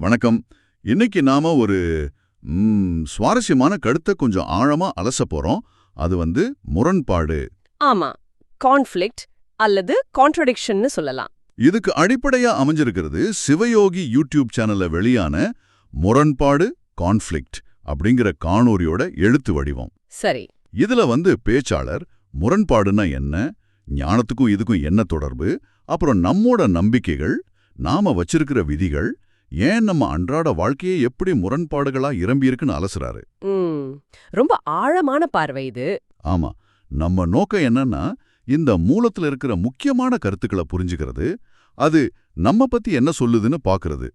வணக்கம். இன்னைக்கு நாம ஒரு சுவாரஸ்யமான கருத்தை கொஞ்சம் ஆழமா அலச போறோம். அது வந்து முரண்பாடு. ஆமா. கான்ஃப்ளிக்ட் அல்லது கான்ட்ரடிக்ஷன்னு சொல்லலாம். இதுக்கு அடிப்படையா அமைஞ்சிருக்கிறது சிவயோகி யூடியூப் சேனல்ல வெளியான முரண்பாடு கான்ஃப்ளிக்ட் அப்படிங்கிற காணொரியோட எழுத்து வடிவம். சரி. இதுல வந்து பேச்சாளர் முரண்பாடுனா என்ன ஞானத்துக்கும் இதுக்கும் என்ன தொடர்பு அப்புறம் நம்மோட நம்பிக்கைகள் நாம வச்சிருக்கிற விதிகள் ஏன் நம்ம அன்றாட வாழ்க்கையை எப்படி முரண்பாடுகளா இறம்பியிருக்குன்னு அலசுறாரு. ரொம்ப ஆழமான பார்வை இது. ஆமா நம்ம நோக்கம் என்னன்னா இந்த மூலத்துல இருக்கிற முக்கியமான கருத்துக்களை புரிஞ்சுக்கிறது அது நம்ம பத்தி என்ன சொல்லுதுன்னு பாக்குறது.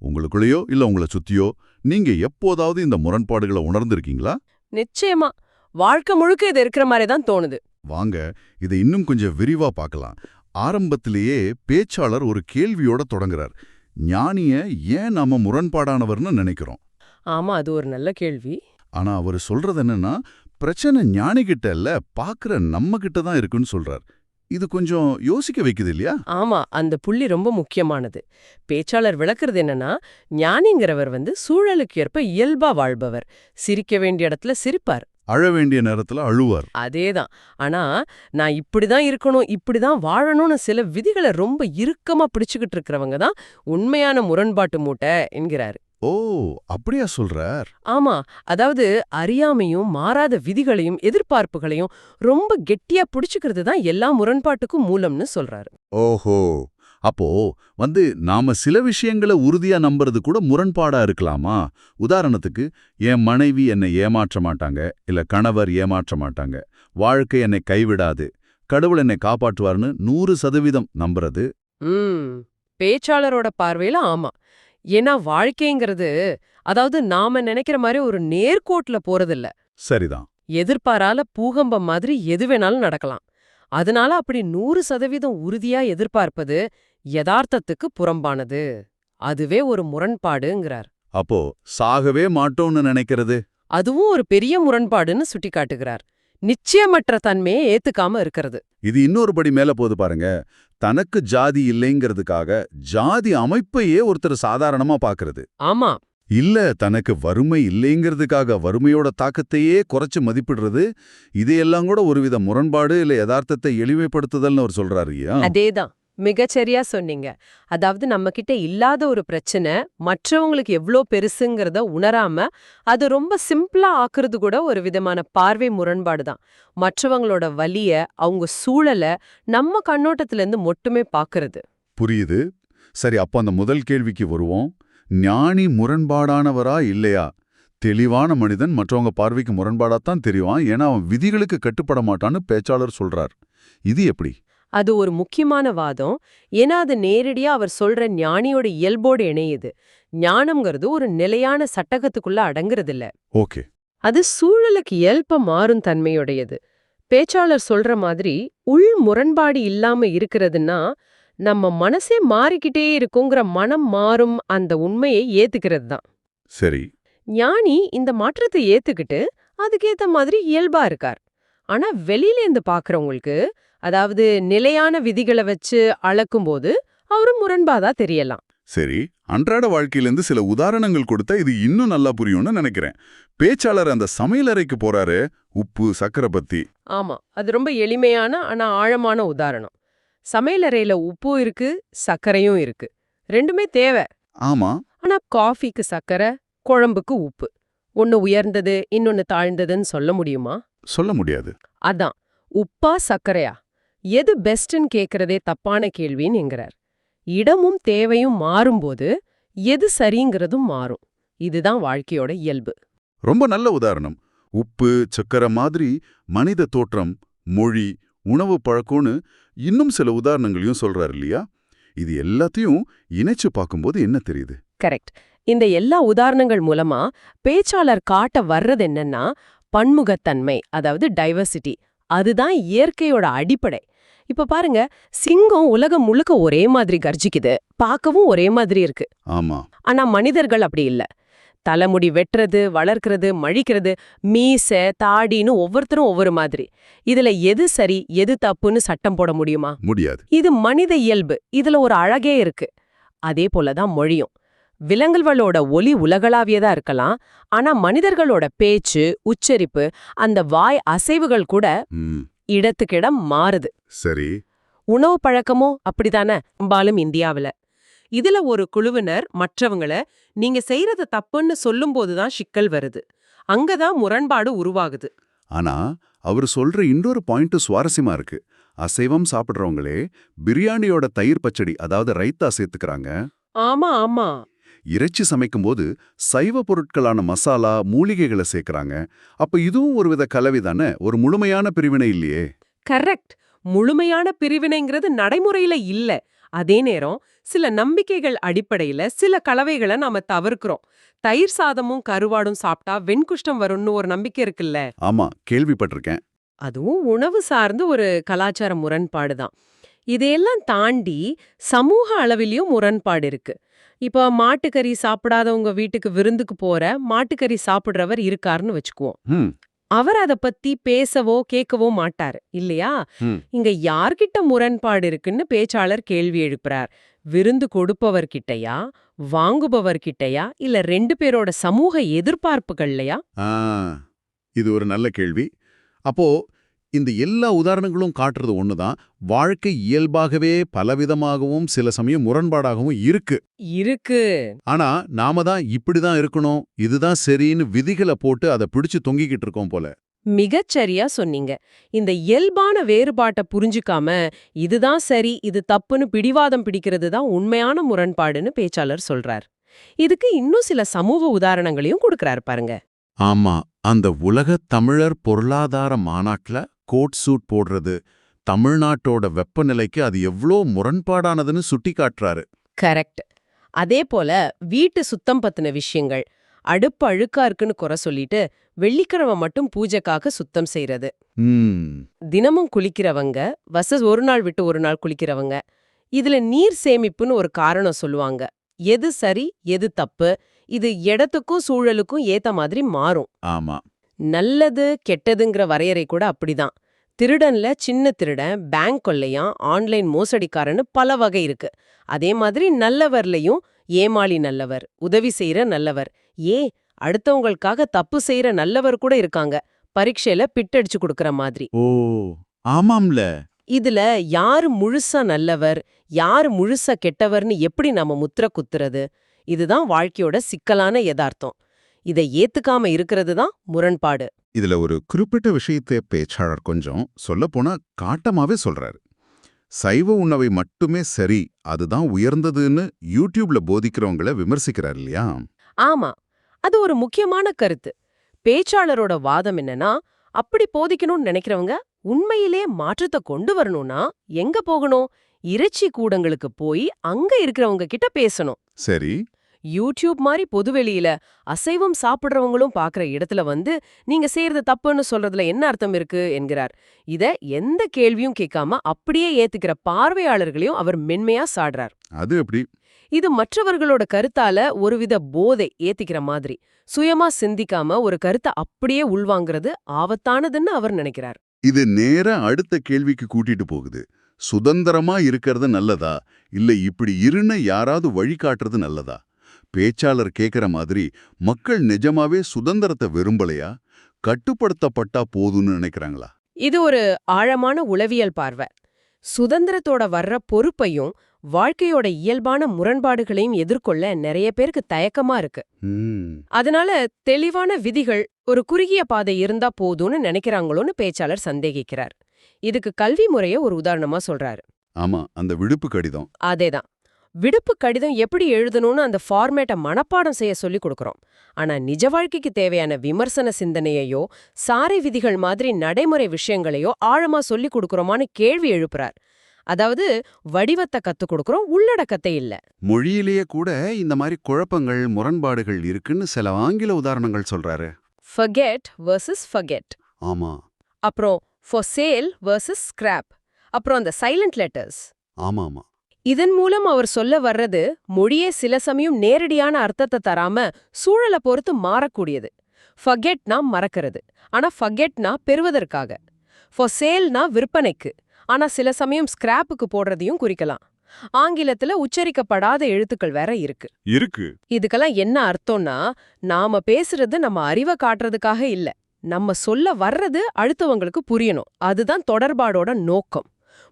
உங்களுக்குள்ளேயோ இல்ல உங்களை சுத்தியோ நீங்க எப்போதாவது இந்த முரண்பாடுகளை உணர்ந்திருக்கீங்களா? நிச்சயமா வாழ்க்கை முழுக்க இது இருக்கிற மாதிரி தான் தோணுது. வாங்க இதை இன்னும் கொஞ்சம் விரிவா பார்க்கலாம். ஆரம்பத்திலேயே பேச்சாளர் ஒரு கேள்வியோட தொடங்குறார். ஞானிய ஏன் நாம முரண்பாடானவர்னு நினைக்கிறோம்? ஆமா அது ஒரு நல்ல கேள்வி. ஆனா அவர் சொல்றது என்னன்னா பிரச்சனை ஞானிகிட்ட இல்ல பாக்குற நம்ம கிட்ட தான் இருக்குன்னு சொல்றார். இது கொஞ்சம் யோசிக்க வைக்குது இல்லையா? ஆமா அந்த புள்ளி ரொம்ப முக்கியமானது. பேச்சாளர் விளக்குறது என்னன்னா ஞானிங்கிறவர் வந்து சூழலுக்கு ஏற்ப இயல்பா வாழ்பவர். சிரிக்க வேண்டிய இடத்துல சிரிப்பார். அழ வேண்டிய நேரத்துல அழுவார். அதேதான். ஆனா நான் இப்படிதான் இருக்கணும் இப்படிதான் வாழணும்னு சில விதிகளை ரொம்ப இறுக்கமா பிடிச்சுக்கிட்டு இருக்கிறவங்க தான் உண்மையான முரண்பாட்டு மூட்டை என்கிறாரு. ஓ அப்படியா சொல்றார்? ஆமா. அதாவது அறியாமையும் மாறாத விதிகளையும் எதிர்பார்ப்புகளையும் ரொம்ப கெட்டியா பிடிச்சுக்கிறது தான் எல்லா முரண்பாட்டுக்கும் மூலம்னு சொல்றாரு. ஓஹோ. அப்போ வந்து நாம சில விஷயங்களை உறுதியா நம்புறது கூட முரண்பாடா இருக்கலாமா? உதாரணத்துக்கு என் மனைவி என்னை ஏமாற்ற மாட்டாங்க இல்ல கணவர் ஏமாற்ற மாட்டாங்க. வாழ்க்கை என்னை கைவிடாது. கடவுள் என்னை காப்பாற்றுவார்னு நூறு சதவீதம் நம்புறது. பேச்சாளரோட பார்வையில ஆமா. ஏன்னா வாழ்க்கைங்கிறது அதாவது நாம நினைக்கிற மாதிரி ஒரு நேர்கோட்டுல போறதில்ல. சரிதான். எதிர்பாரால பூகம்பம் மாதிரி எது வேணாலும் நடக்கலாம். அதனால அப்படி நூறு சதவீதம் உறுதியா எதிர்பார்ப்பது யதார்த்தத்துக்கு புறம்பானது. அதுவே ஒரு முரண்பாடுங்கிறார். அப்போ சாகவே மாட்டோம்னு நினைக்கிறது? அதுவும் ஒரு பெரிய முரண்பாடுன்னு சுட்டிக்காட்டுகிறார். நிச்சயமற்ற தன்மையை ஏத்துக்காம இருக்கிறது. இது இன்னொரு படி மேல போது பாருங்க. தனக்கு ஜாதி இல்லைங்கிறதுக்காக ஜாதி அமைப்பையே ஒருத்தர் சாதாரணமா பாக்குறது. ஆமா. இல்ல தனக்கு வறுமை இல்லைங்கிறதுக்காக வறுமையோட தாக்கத்தையே குறைச்சு மதிப்பிடுறது இதையெல்லாம் கூட ஒருவித முரண்பாடு இல்ல யதார்த்தத்தை எளிமைப்படுத்துதல்னு அவர் சொல்றாரு ஐயா அதேதான். மிகச்சரியா சொன்னீங்க. அதாவது நம்ம கிட்ட இல்லாத ஒரு பிரச்சனை மற்றவங்களுக்கு எவ்ளோ பெருசுங்கிறத உணராம அது ரொம்ப சிம்பிளா ஆக்குறது கூட ஒரு விதமான பார்வை முரண்பாடு தான். மற்றவங்களோட வலிய அவங்க சூழல நம்ம கண்ணோட்டத்துல இருந்து மட்டுமே பாக்குறது. புரியுது. சரி அப்போ அந்த முதல் கேள்விக்கு வருவோம். ஞானி முரண்பாடானவரா இல்லையா? தெளிவான மனிதன் மற்றவங்க பார்வைக்கு முரண்பாடாத்தான் தெரிவான். ஏன்னா அவன் விதிகளுக்கு கட்டுப்பட மாட்டான்னு பேச்சாளர் சொல்றார். இது எப்படி? அது ஒரு முக்கியமான வாதம். ஏன்னா அது நேரடியா அவர் சொல்ற ஞானியோட இயல்போடு இணையுது. ஞானம்ங்கிறது ஒரு நிலையான சட்டகத்துக்குள்ள அடங்குறதில்ல. ஓகே. அது சூழலுக்கு இயல்ப மாறும் தன்மையுடையது. பேச்சாளர் சொல்ற மாதிரி உள் முரண்பாடு இல்லாம இருக்கிறதுன்னா நம்ம மனசே மாறிக்கிட்டே இருக்குங்கிற மனம் மாறும் அந்த உண்மையை ஏத்துக்கிறது தான். சரி. ஞானி இந்த மாற்றத்தை ஏத்துக்கிட்டு அதுக்கேத்த மாதிரி இயல்பா இருக்கார். ஆனா வெளியில இருந்து பாக்குறவங்களுக்கு அதாவது நிலையான விதிகளை வச்சு அளக்கும்போது அவரு முரண்பாதா தெரியலாம். சரி அன்றாட வாழ்க்கையிலேருந்து சில உதாரணங்கள் கொடுத்தா இது இன்னும் நல்லா புரியும்னு நினைக்கிறேன். பேச்சாளர் அந்த சமையலறைக்கு போறாரு உப்பு சக்கரை பத்தி. ஆமா அது ரொம்ப எளிமையான ஆனா ஆழமான உதாரணம். சமையலறையில உப்பும் இருக்கு சர்க்கரையும் இருக்கு. ரெண்டுமே தேவை. ஆமா. ஆனா காஃபிக்கு சர்க்கரை குழம்புக்கு உப்பு. ஒன்னு உயர்ந்தது இன்னொன்னு தாழ்ந்ததுன்னு சொல்ல முடியுமா? சொல்ல முடியாது. அதான் உப்பா சர்க்கரையா? எது பெஸ்ட்னு கேக்குறதே தப்பான கேள்வின்னு என்கிறார். இடமும் தேவையும் மாறும்போது எது சரிங்கிறதும் மாறும். இதுதான் வாழ்க்கையோட இயல்பு. ரொம்ப நல்ல உதாரணம். உப்பு சக்கரை மாதிரி மனித தோற்றம் மொழி உணவு பழக்கம்னு இன்னும் சில உதாரணங்களையும் சொல்றாரு இல்லையா? இது எல்லாத்தையும் இணைச்சு பார்க்கும்போது என்ன தெரியுது? கரெக்ட். இந்த எல்லா உதாரணங்கள் மூலமா பேச்சாளர் காட்ட வர்றது என்னன்னா பன்முகத்தன்மை அதாவது டைவர்சிட்டி. அதுதான் இயற்கையோட அடிப்படை. இப்ப பாருங்க சிங்கம் உலகம் முழுக்க ஒரே மாதிரி கர்ஜிக்குது. பார்க்கவும் ஒரே மாதிரி இருக்கு. ஆமா. ஆனா மனிதர்கள் அப்படி இல்ல. தலைமுடி வெட்டுறது வளர்க்கறது மழிக்கிறது மீசை தாடின்னு ஒவ்வொருத்தரும் ஒவ்வொரு மாதிரி. இதுல எது சரி எது தப்புன்னு சட்டம் போட முடியுமா? முடியாது. இது மனித இயல்பு. இதுல ஒரு அழகே இருக்கு. அதே போலதான் மொழியும். விலங்குகளோட ஒலி உலகளாவியதா இருக்கலாம். ஆனா மனிதர்களோட பேச்சு உச்சரிப்பு அந்த வாய் அசைவுகள் கூட இடத்துக்கிடம் மாறுது. சரி. உணவு பழக்கமும் அப்படிதானே பெரும்பாலும் இந்தியாவுல. இதுல ஒரு குழுவினர் மற்றவங்கள நீங்க செய்யறது தப்புன்னு சொல்லும்போது தான் சிக்கல் வருது. அங்கதான் முரண்பாடு உருவாகுது. ஆனா அவர் சொல்ற இன்னொரு பாயிண்ட் சுவாரஸ்யமா இருக்கு. அசைவம் சாப்பிடுறவங்களே பிரியாணியோட தயிர் பச்சடி அதாவது ரைத்தா சேர்த்துக்கறாங்க. ஆமா ஆமா. இறைச்சி சமைக்கும்போது சைவ பொருட்களான மசாலா மூலிகைகளை சேர்க்கறாங்க. அப்ப இதுவும் ஒருவித கலவை தானே? ஒரு முழுமையான பிரிவினை இல்லையே. கரெக்ட். முழுமையான பிரிவினைங்கிறது நடைமுறையில இல்ல. அதே நேரம் சில நம்பிக்கைகள் அடிப்படையில சில கலவைகளை நாம தவிர்க்கிறோம். தயிர் சாதமும் கருவாடும் சாப்பிட்டா வெண்குஷ்டம் வரும்னு ஒரு நம்பிக்கை இருக்குல்ல? ஆமா கேள்விப்பட்டிருக்கேன். அதுவும் உணவு சார்ந்து ஒரு கலாச்சார முரண்பாடு தான் இதையெல்லாம் தாண்டி சமூக அளவிலையும் முரண்பாடு இருக்கு. இப்போ மாட்டுக்கறி சாப்பிடாதவங்க வீட்டுக்கு விருந்துக்கு போற மாட்டுக்கறி சாப்பிடுறவர் இருக்காருன்னு வச்சுக்குவோம். அவர் அத பத்தி பேசவோ கேட்கவோ மாட்டாரு இல்லையா. இங்க யார்கிட்ட முரண்பாடு இருக்குன்னு பேச்சாளர் கேள்வி எழுப்புறார். விருந்து கொடுப்பவர்கிட்டயா வாங்குபவர்கிட்டயா இல்ல ரெண்டு பேரோட சமூக எதிர்பார்ப்புகள்லையா? இது ஒரு நல்ல கேள்வி. அப்போ இந்த எல்லா உதாரணங்களும் காட்டுறது ஒண்ணுதான். வாழ்க்கை இயல்பாகவே பலவிதமாகவும் சில சமயம் முரண்பாடாகவும் இருக்கு. இருக்கு. ஆனா நாம தான் இப்படிதான் இருக்கணும் இதுதான் சரின்னு விதிகளை போட்டு அதை பிடிச்சு தொங்கிக்கிட்டு இருக்கோம் போல. மிகச்சரியா சொன்னீங்க. இந்த இயல்பான வேறுபாட்டை புரிஞ்சுக்காம இதுதான் சரி இது தப்புன்னு பிடிவாதம் பிடிக்கிறது தான் உண்மையான முரண்பாடுன்னு பேச்சாளர் சொல்றார். இதுக்கு இன்னும் சில சமூக உதாரணங்களையும் கொடுக்கறாரு பாருங்க. ஆமா அந்த உலக தமிழர் பொருளாதார மாநாட்டுல கோட் சூட் போடுறது தமிழ்நாட்டோட வெப்பநிலைக்கு அது எவ்ளோ முரண்பாடானதுன்னு சுட்டி காட்டுறாரு கரெக்ட். அதே போல வீட்டு சுத்தம் பத்தின விஷயங்கள் அடுப்பு அழுக்கா இருக்குன்னு குறை சொல்லிட்டு வெள்ளிக்கிழமை மட்டும் பூஜைக்காக சுத்தம் செய்யறது தினமும் குளிக்கிறவங்க வச ஒரு நாள் விட்டு ஒரு நாள் குளிக்கிறவங்க இதுல நீர் சேமிப்புன்னு ஒரு காரணம் சொல்லுவாங்க. எது சரி எது தப்பு இது இடத்துக்கும் சூழலுக்கும் ஏத்த மாதிரி மாறும். ஆமா. நல்லது கெட்டதுங்கிற வரையறை கூட அப்படிதான். திருடன்ல சின்ன திருடன் பேங்க் கொள்ளையான் ஆன்லைன் மோசடிக்காரன்னு பல வகை இருக்கு. அதே மாதிரி நல்லவர்லயும் ஏமாளி நல்லவர் உதவி செய்யற நல்லவர். ஏ அடுத்தவங்களுக்காக தப்பு செய்யற நல்லவர் கூட இருக்காங்க. பரீட்சையில பிட்டடிச்சு கொடுக்கற மாதிரி. ஓ ஆமாம்ல. இதுல யாரு முழுசா நல்லவர் யாரு முழுசா கெட்டவர்னு எப்படி நாம முத்திர குத்துறது? இதுதான் வாழ்க்கையோட சிக்கலான யதார்த்தம். இதை ஏத்துக்காம இருக்கிறது தான் முரண்பாடு. இதுல ஒரு குறிப்பிட்ட விஷயத்தை பேச்சாளர் கொஞ்சம் சொல்லப்போனா காட்டமாவே சொல்றாரு. சைவ உணவை மட்டுமே சரி அதுதான் உயர்ந்ததுன்னு யூடியூப்ல போதிக்கிறவங்கள விமர்சிக்கிறார் இல்லையா? ஆமா அது ஒரு முக்கியமான கருத்து. பேச்சாளரோட வாதம் என்னன்னா அப்படி போதிக்கணும்னு நினைக்கிறவங்க உண்மையிலே மாற்றத்தை கொண்டு வரணும்னா எங்க போகணும்? இறைச்சி கூடங்களுக்கு போய் அங்க இருக்கிறவங்க கிட்ட பேசணும். சரி. யூடியூப் மாதிரி பொதுவெளியில அசைவம் சாப்பிடுறவங்களும் பாக்குற இடத்துல வந்து நீங்க செய்யறது தப்புன்னு சொல்றதுல என்ன அர்த்தம் இருக்கு? என்கிறார். இத எந்த கேள்வியும் கேட்காம அப்படியே ஏத்துக்கிற பார்வையாளர்களையும் அவர் மென்மையா சாடுறார். அது எப்படி? இது மற்றவர்களோட கருத்தால ஒருவித போதை ஏத்திக்கிற மாதிரி. சுயமா சிந்திக்காம ஒரு கருத்தை அப்படியே உள்வாங்கிறது ஆபத்தானதுன்னு அவர் நினைக்கிறார். இது நேரா அடுத்த கேள்விக்கு கூட்டிட்டு போகுது. சுதந்திரமா இருக்கிறது நல்லதா? இல்ல இப்படி இருன்னு யாராவது வழிகாட்டுறது நல்லதா? பேச்சாளர் கேக்குற மாதிரி மக்கள் நிஜமாவே சுதந்திரத்தை விரும்பலையா? கட்டுப்படுத்தப்பட்டா போதும்னு நினைக்கிறாங்களா? இது ஒரு ஆழமான உளவியல் பார்வை. சுதந்திரத்தோட வர்ற பொறுப்பையும் வாழ்க்கையோட இயல்பான முரண்பாடுகளையும் எதிர்கொள்ள நிறைய பேருக்கு தயக்கமா இருக்கு. அதனால தெளிவான விதிகள் ஒரு குறுகிய பாதை இருந்தா போதும்னு நினைக்கிறாங்களோன்னு பேச்சாளர் சந்தேகிக்கிறார். இதுக்கு கல்வி முறைய ஒரு உதாரணமா சொல்றாரு. ஆமா அந்த விடுப்பு கடிதம். அதேதான். விடுப்பு கடிதம் எப்படி எழுதணும்னு அந்த ஃபார்மேட்டை மனப்பாடம் செய்ய சொல்லி கொடுக்கறோம். ஆனா நிஜ வாழ்க்கைக்கு தேவையான விமர்சன சிந்தனையையோ சாரை விதிகள் மாதிரி நடைமுறை விஷயங்களையோ ஆழமா சொல்லி கொடுக்கறோமான்னு கேள்வி எழுப்புறார். அதாவது வடிவத்தை கத்துக் கொடுக்கறோம் உள்ளடக்கத்தை இல்ல. மொழியிலேயே கூட இந்த மாதிரி குழப்பங்கள் முரண்பாடுகள் இருக்குன்னு சில ஆங்கில உதாரணங்கள் சொல்றாரு. Forget versus forget. ஆமா. அப்புறம் for sale versus scrap. அப்புறம் அந்த சைலண்ட் லெட்டர்ஸ் ஆமா ஆமா இதன் மூலம் அவர் சொல்ல வர்றது மொழியே சில சமயம் நேரடியான அர்த்தத்தை தராம சூழலை பொறுத்து மாறக்கூடியது. ஃபகெட்னா மறக்கிறது. ஆனா ஃபகெட்னா பெறுவதற்காக. ஃபார் சேல்னா விற்பனைக்கு. ஆனா சில சமயம் ஸ்கிராப்புக்கு போடுறதையும் குறிக்கலாம். ஆங்கிலத்துல உச்சரிக்கப்படாத எழுத்துக்கள் வேற இருக்கு. இருக்கு. இதுக்கெல்லாம் என்ன அர்த்தம்னா நாம பேசுறது நம்ம அறிவை காட்டுறதுக்காக இல்ல. நம்ம சொல்ல வர்றது அடுத்தவங்களுக்கு புரியணும். அதுதான் தொடர்பாடோட நோக்கம்.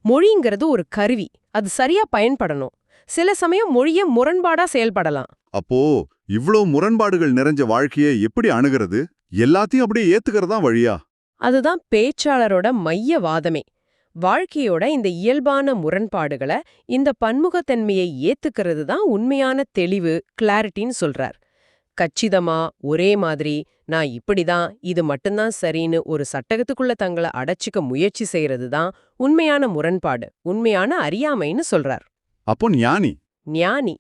மொழிங்கிறது ஒரு கருவி. அது சரியா பயன்படணும். சில சமயம் மொழிய முரண்பாடா செயல்படலாம். அப்போ இவ்ளோ முரண்பாடுகள் நிறைஞ்ச வாழ்க்கையை எப்படி அணுகிறது? எல்லாத்தையும் அப்படியே ஏத்துக்கிறதா வழியா? அதுதான் பேச்சாளரோட மைய வாதமே வாழ்க்கையோட இந்த இயல்பான முரண்பாடுகளை இந்த பன்முகத்தன்மையை ஏத்துக்கிறது தான் உண்மையான தெளிவு கிளாரிட்டின்னு சொல்றார். கச்சிதமா ஒரே மாதிரி நான் இப்படிதான் இது மட்டும்தான் சரின்னு ஒரு சட்டகத்துக்குள்ள தங்களை அடைச்சிக்க முயற்சி செய்யறது தான் உண்மையான முரண்பாடு உண்மையான அறியாமைன்னு சொல்றார். அப்போ ஞானி? ஞானி.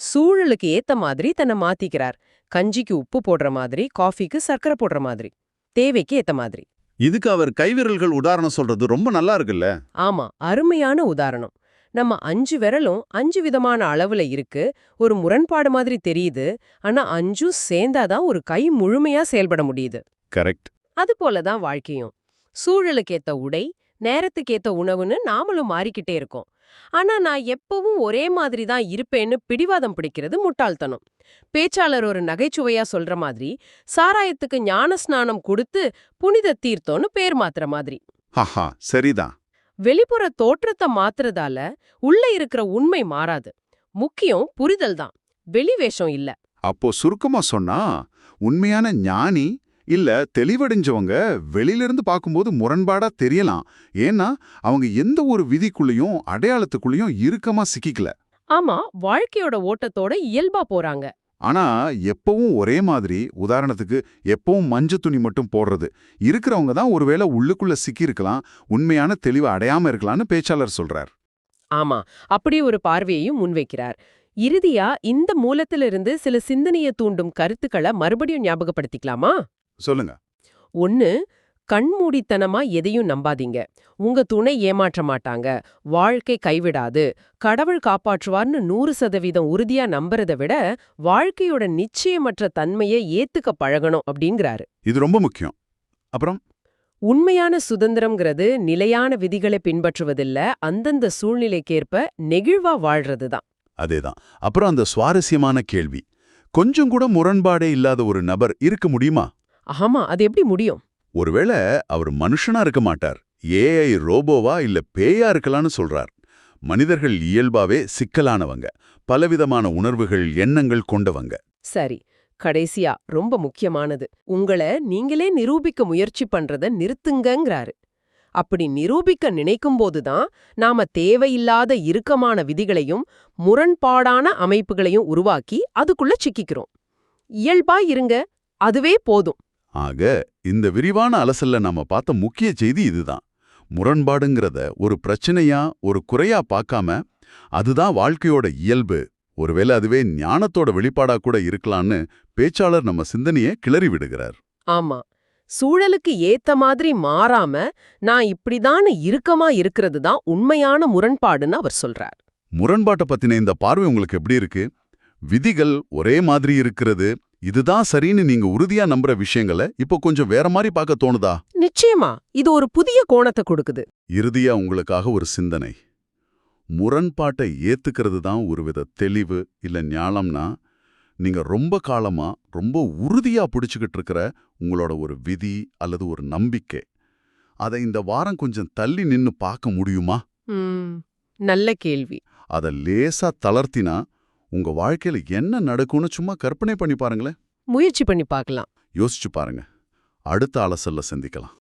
சூழலுக்கு ஏத்த மாதிரி தன்னை மாத்திக்கிறார். கஞ்சிக்கு உப்பு போடுற மாதிரி காஃபிக்கு சர்க்கரை போடுற மாதிரி தேவைக்கு ஏத்த மாதிரி. இதுக்கு அவர் கைவிரல்கள் உதாரணம் சொல்றது ரொம்ப நல்லா இருக்குல்ல? ஆமா அருமையான உதாரணம். நம்ம அஞ்சு விரலும் அஞ்சு விதமான அளவுல இருக்கு. ஒரு முரண்பாடு மாதிரி தெரியுது. ஆனா அஞ்சும் சேர்ந்தாதான் ஒரு கை முழுமையா செயல்பட முடியுது. கரெக்ட். அது போலதான் வாழ்க்கையும். சூழலுக்கேத்த உடை நேரத்துக்கேத்த உணவுன்னு நாமளும் மாறிக்கிட்டே இருக்கோம். ஆனா நான் எப்பவும் ஒரே மாதிரி தான் இருப்பேன்னு பிடிவாதம் பிடிக்கிறது முட்டாள்தனம். பேச்சாளர் ஒரு நகைச்சுவையா சொல்ற மாதிரி சாராயத்துக்கு ஞான ஸ்நானம் கொடுத்து புனித தீர்த்தம்னு பேர் மாத்துற மாதிரி. சரிதான். வெளிப்புற தோற்றத்தை மாத்துறதால உள்ள இருக்கிற உண்மை மாறாது. முக்கியம் புரிதல் தான். வெளிவேஷம் இல்ல. அப்போ சுருக்கமா சொன்னா உண்மையான ஞானி இல்ல தெளிவடைஞ்சவங்க வெளியிலிருந்து பார்க்கும்போது முரண்பாடா தெரியலாம். ஏன்னா அவங்க எந்த ஒரு விதிக்குள்ளேயும் அடையாளத்துக்குள்ளேயும் இறுக்கமா சிக்கிக்கல. ஆமா வாழ்க்கையோட ஓட்டத்தோட இயல்பா போறாங்க. ஆனா எப்பவும் ஒரே மாதிரி உதாரணத்துக்கு எப்பவும் மஞ்ச துணி மட்டும் போடுறது. இருக்கிறவங்க தான் ஒருவேளை உள்ளுக்குள்ள சிக்கியிருக்கலாம் உண்மையான தெளிவை அடையாம இருக்கலாம்னு பேச்சாளர் சொல்றார். ஆமா அப்படி ஒரு பார்வையையும் முன்வைக்கிறார். இறுதியா இந்த மூலத்திலிருந்து சில சிந்தனைய தூண்டும் கருத்துக்களை மறுபடியும் ஞாபகப்படுத்திக்கலாமா? சொல்லுங்க. ஒன்னு கண்மூடித்தனமா எதையும் நம்பாதீங்க. உங்க துணை ஏமாற்ற மாட்டாங்க. வாழ்க்கை கைவிடாது. கடவுள் காப்பாற்றுவார்னு நூறு சதவீதம் உறுதியா நம்புறத விட வாழ்க்கையோட நிச்சயமற்ற தன்மையை ஏத்துக்க பழகணும் அப்படிங்கிறாரு. இது ரொம்ப முக்கியம். அப்புறம்? உண்மையான சுதந்திரம்ங்கிறது நிலையான விதிகளை பின்பற்றுவதில்ல. அந்தந்த சூழ்நிலைக்கேற்ப நெகிழ்வா வாழ்றதுதான். அதேதான். அப்புறம் அந்த சுவாரஸ்யமான கேள்வி. கொஞ்சம் கூட முரண்பாடே இல்லாத ஒரு நபர் இருக்க முடியுமா? ஆமா அது எப்படி முடியும்? ஒருவேளை அவர் மனுஷனா இருக்க மாட்டார். ஏஐ ரோபோவா இல்ல பேயா இருக்கலாம்னு சொல்றார். மனிதர்கள் இயல்பாவே சிக்கலானவங்க. பலவிதமான உணர்வுகள் எண்ணங்கள் கொண்டவங்க. சரி கடைசியா ரொம்ப முக்கியமானது. உங்களை நீங்களே நிரூபிக்க முயற்சி பண்றத நிறுத்துங்கங்கிறாரு. அப்படி நிரூபிக்க நினைக்கும் போதுதான் நாம தேவையில்லாத இறுக்கமான விதிகளையும் முரண்பாடான அமைப்புகளையும் உருவாக்கி அதுக்குள்ள சிக்கிக்கிறோம். இயல்பா இருங்க அதுவே போதும். ஆக இந்த விரிவான அலசல்ல நாம பார்த்த முக்கிய செய்தி இதுதான். முரண்பாடுங்கிறத ஒரு பிரச்சனையா ஒரு குறையா பார்க்காம அதுதான் வாழ்க்கையோட இயல்பு. ஒருவேளை அதுவே ஞானத்தோட வெளிப்பாடா கூட இருக்கலாம்னு பேச்சாளர் நம்ம சிந்தனையை கிளறி விடுகிறார். ஆமா. சூழலுக்கு ஏத்த மாதிரி மாறாம நான் இப்படிதான் இறுக்கமா இருக்கிறது தான் உண்மையான முரண்பாடுன்னு அவர் சொல்றார். முரண்பாட்டை பத்தின இந்த பார்வை உங்களுக்கு எப்படி இருக்கு? விதிகள் ஒரே மாதிரி இருக்கிறது இதுதான் சரின்னு நீங்க உறுதியா நம்புற விஷயங்களை இப்போ கொஞ்சம் வேற மாதிரி பார்க்க தோணுதா? நிச்சயமா. இது ஒரு புதிய கோணத்தை கொடுக்குது. இறுதியா உங்களுக்காக ஒரு சிந்தனை. முரண்பாட்டை ஏத்துக்கிறது தான் ஒருவித தெளிவு இல்ல ஞானம்னா நீங்க ரொம்ப காலமா ரொம்ப உறுதியா பிடிச்சுக்கிட்டு இருக்கிற உங்களோட ஒரு விதி அல்லது ஒரு நம்பிக்கை. அதை இந்த வாரம் கொஞ்சம் தள்ளி நின்னு பார்க்க முடியுமா? நல்ல கேள்வி. அதை லேசா தளர்த்தினா உங்க வாழ்க்கையில என்ன நடக்கும்னு சும்மா கற்பனை பண்ணி பாருங்களேன். முயற்சி பண்ணி பார்க்கலாம். யோசிச்சு பாருங்க. அடுத்த அலசல்ல சந்திக்கலாம்.